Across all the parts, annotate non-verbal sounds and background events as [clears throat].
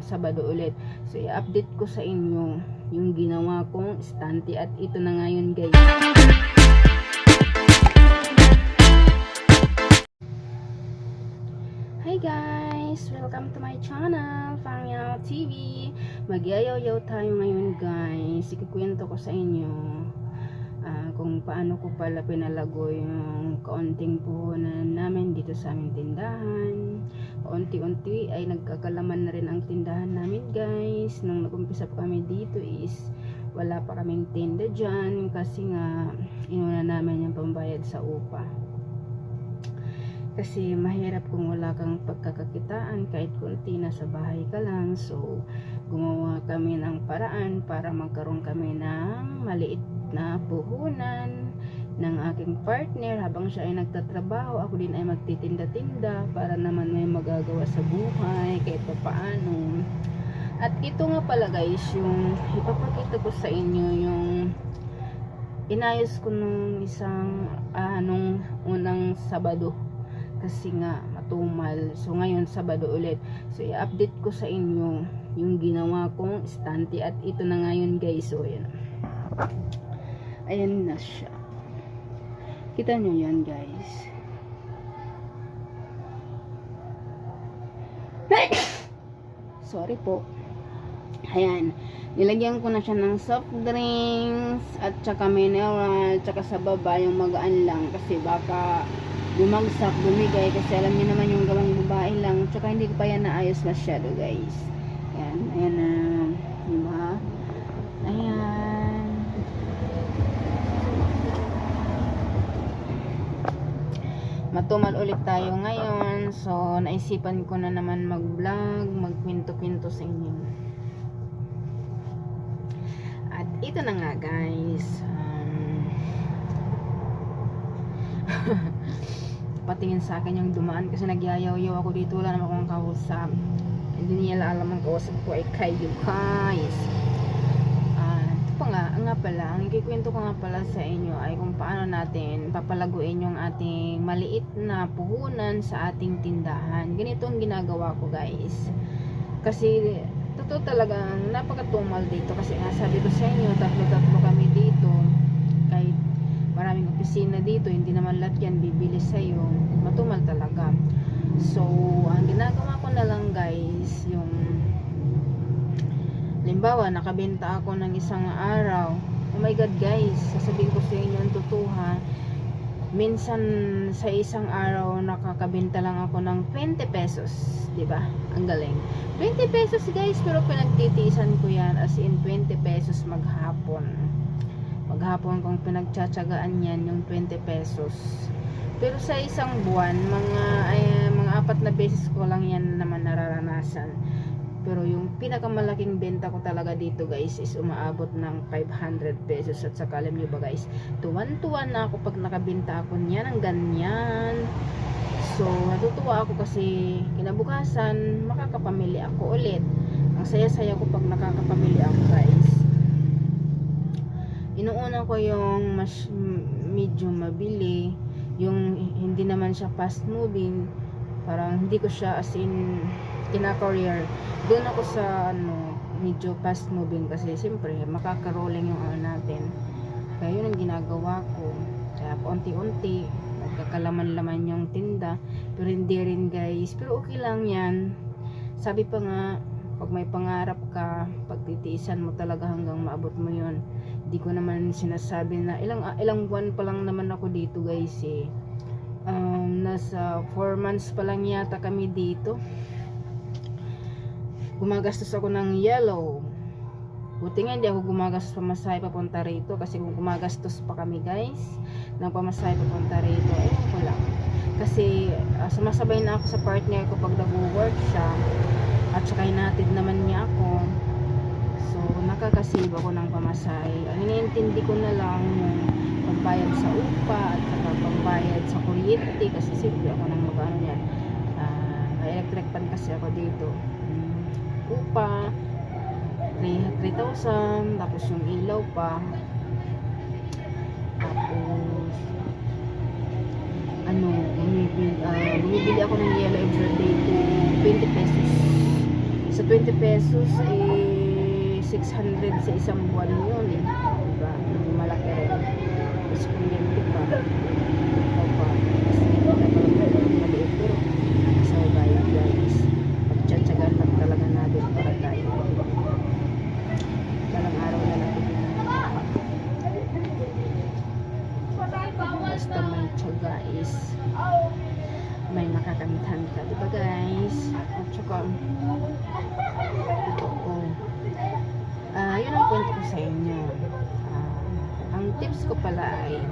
Sabado ulit. So i-update ko sa inyo yung ginawa kong stante at ito na ngayon guys. Hi guys! Welcome to my channel, Fangyaw TV. Magyayaw-yaw tayo ngayon guys. Ikukwento ko sa inyo ah, kung paano ko pala pinalago yung kaunting puhunan namin dito sa aming tindahan. Unti-unti ay nagkakalaman na rin ang tindahan namin guys. Nung nag-umpisa pa kami dito is wala pa kaming tinda dyan kasi nga inuna namin yung pambayad sa upa. Kasi mahirap kung wala kang pagkakakitaan kahit kunti nasa bahay ka lang. So gumawa kami ng paraan para magkaroon kami ng maliit na puhunan ng aking partner habang siya ay nagtatrabaho ako din ay magtitinda-tinda para naman may magagawa sa buhay kahit pa paano at ito nga pala guys yung ipapakita ko sa inyo yung inayos ko nung isang ah, nung unang Sabado kasi nga matumal. So ngayon Sabado ulit. So i-update ko sa inyo yung ginawa kong stante at ito na ngayon guys. So ayan. Ayan na siya. Kita nyo yan guys. [coughs] Sorry po. Ayan. Nilagyan ko na siya ng soft drinks at saka mineral tsaka sa baba yung magaan lang kasi baka bumagsak, bumigay kasi alam niyo naman yung gawang babae lang tsaka hindi ko pa yan naayos masyado guys ayan, ayan na diba ayan matumal ulit tayo ngayon. So naisipan ko na naman mag vlog magkwento-kwento sa inyo. At ito na nga guys. Um, [laughs] patingin sa akin yung dumaan kasi nagyayaw-yaw ako dito. Wala naman akong kausap. Hindi niya alam ang kausap ko ay kayo guys Ah, ito pa nga, nga pala ang ikikwento ko nga pala sa inyo ay kung paano natin papalaguin yung ating maliit na puhunan sa ating tindahan ganito ang ginagawa ko guys kasi totoo talagang napakatumal dito kasi nga sabi ko sa inyo tatlo-tatlo kami dito kahit maraming opisina dito, hindi naman lahat yan bibili sa'yo. Matumal talaga. So, ang ginagawa ko na lang guys, yung limbawa, nakabenta ako ng isang araw. Oh my God guys, sasabihin ko sa inyo ang totoo ha. Minsan sa isang araw nakakabenta lang ako ng 20 pesos, 'di ba? Ang galing. 20 pesos guys, pero pinagtitiisan ko 'yan as in 20 pesos maghapon maghapon kung pinagtsatsagaan yan yung 20 pesos pero sa isang buwan mga ay, mga apat na beses ko lang yan naman nararanasan pero yung pinakamalaking benta ko talaga dito guys is umaabot ng 500 pesos. At saka alam nyo ba guys tuwan-tuwan na ako pag nakabenta ako niyan ng ganyan. So natutuwa ako kasi kinabukasan makakapamili ako ulit. Ang saya-saya ko pag nakakapamili ako guys. Inuuna ko yung mas medyo mabili yung hindi naman siya fast moving. Parang hindi ko siya as in kina-courier doon ako sa ano medyo fast moving kasi siyempre makaka-rolling yung ano natin. Kaya yun ang ginagawa ko. Kaya unti-unti nagkakalaman-laman yung tinda. Pero hindi rin guys. Pero okay lang yan. Sabi pa nga pag may pangarap ka pagtitiisan mo talaga hanggang maabot mo yun. Di ko naman sinasabi na ilang ah, ilang buwan pa lang naman ako dito guys eh. Um, nasa 4 months pa lang yata kami dito gumagastos ako ng yellow. Buti nga hindi ako gumagastos pamasahe papunta rito kasi kung gumagastos pa kami guys ng pamasahe papunta rito eh ko lang. Kasi uh, sumasabay na ako sa partner ko pag nag-work siya at saka hinatid naman niya ako. So nakakasave ako ng pamasahe. Ang iniintindi ko na lang yung pambayad sa upa at saka pambayad sa kuryente kasi siyempre ako nang magano yan uh, electric pan kasi ako dito upa 3,000 tapos yung ilaw pa tapos ano bumibili, bumibili ako ng yellow everyday to 20 pesos Sa 20 pesos, eh, 600 sa isang buwan yun eh. Diba? Malaki rin. Tapos kuryente pa. Ito pa. Tapos hindi pa talaga maliit pero sa bayan guys. Pagtsatsagaan lang talaga natin para tayo. Dalang araw na natin yun. Basta may tsaga is may makakamtan ka. Diba guys? At saka, ito ko. Ah, yun ang kwento ko sa inyo. Ah, ang tips ko pala ay,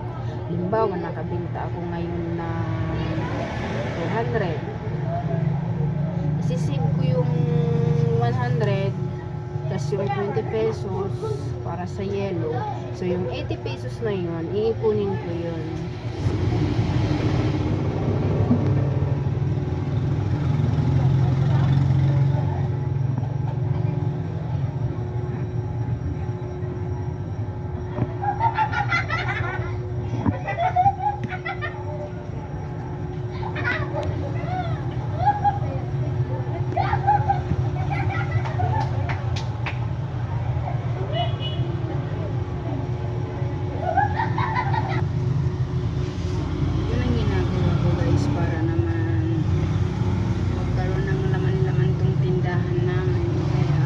limbawa nakabinta ako ngayon na 200. Isisave ko yung 100 tas yung 20 pesos para sa yellow. So, yung 80 pesos na yun, iipunin ko. Yun ang ginagawa ko guys para naman magkaroon ng laman-laman tong tindahan namin. Kaya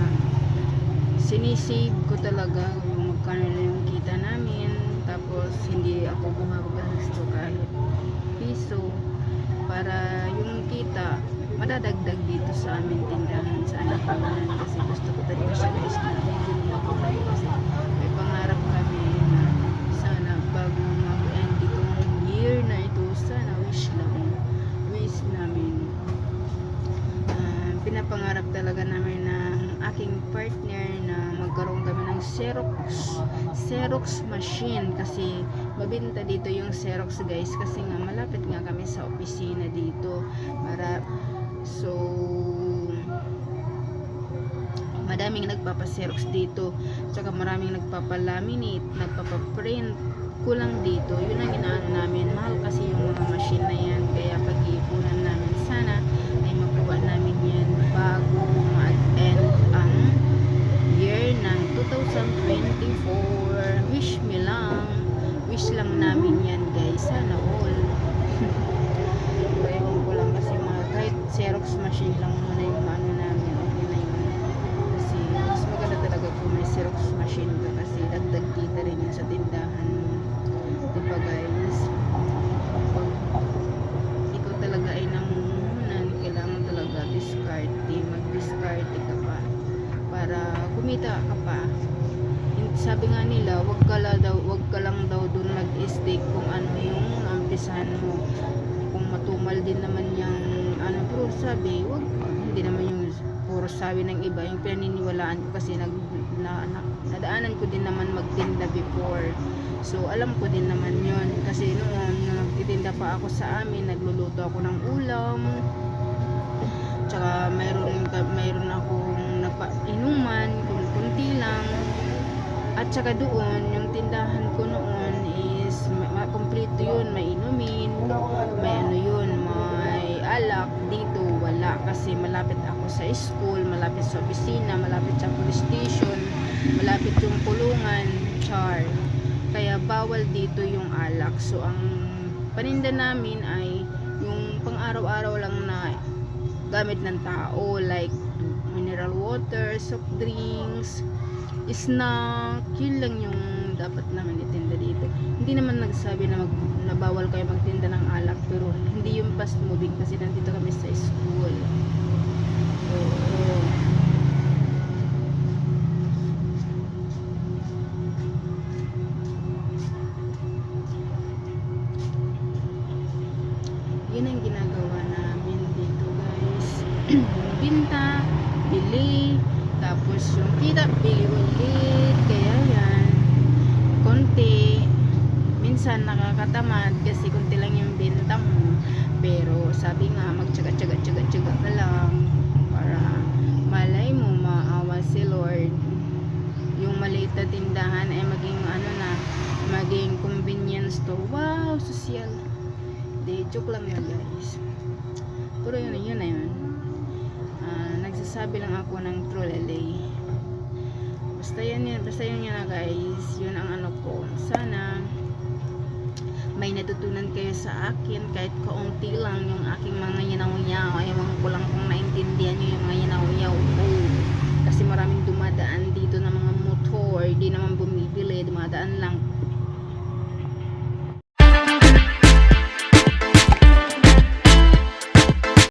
sinisave ko talaga yung magkano na yung kita namin. Tapos hindi ako gumagasto kahit piso. Para yung kita madadagdag dito sa amin tindahan sa anak ko. Kasi gusto ko talaga siya guys bibili ako tayo kasi may pangarap kami na sana bago mag-end itong year na ito sana wish lang wish namin Ah, pinapangarap talaga namin ng aking partner na magkaroon kami ng Xerox Xerox machine kasi mabinta dito yung Xerox guys. Kasi nga malapit nga kami sa opisina dito. Para so madaming nagpapa-Xerox dito. Tsaka maraming nagpapa-laminate nagpapa-print. Kulang dito. Yun ang inaano namin. Mahal kasi yung mga machine na yan. Kaya pag-iipunan namin sana sabi wag hindi naman yung puro sabi ng iba yung pinaniniwalaan ko kasi nag na, na, nadaanan ko din naman magtinda before. So alam ko din naman yon kasi noon na nagtitinda pa ako sa amin nagluluto ako ng ulam. Tsaka mayroon mayroon akong nagpa-inuman kunti lang. At saka doon kasi malapit ako sa school malapit sa opisina malapit sa police station malapit yung kulungan char kaya bawal dito yung alak so ang paninda namin ay yung pang araw-araw lang na gamit ng tao like mineral water, soft drinks, snack, yun lang yung dapat naman itinda dito. Hindi naman nagsabi na, mag, na bawal kayo magtinda ng yung fast moving kasi nandito kami sa school. Oo. Yun ang ginagawa namin dito guys. [clears throat] Binta, bili, tapos yung kita, bili ulit. Kaya yan, konti. Minsan nakakatamad kasi konti lang yung Pero sabi nga, magtsaga-tsaga-tsaga-tsaga ka lang para malay mo maawa si Lord. Yung maliit na tindahan ay maging ano na, maging convenience store. Wow, social. Di, joke lang yun guys. Pero yun, yun na yun. Nagsa nagsasabi lang ako ng true LA. Basta yun yun, basta yun yun na guys. Yun ang ano ko. Sana may natutunan kayo sa akin kahit kaunti lang yung aking mga yinaw-yaw ewan ko lang kung naintindihan nyo yung mga yinaw-yaw kasi maraming dumadaan dito ng mga motor di naman bumibili dumadaan lang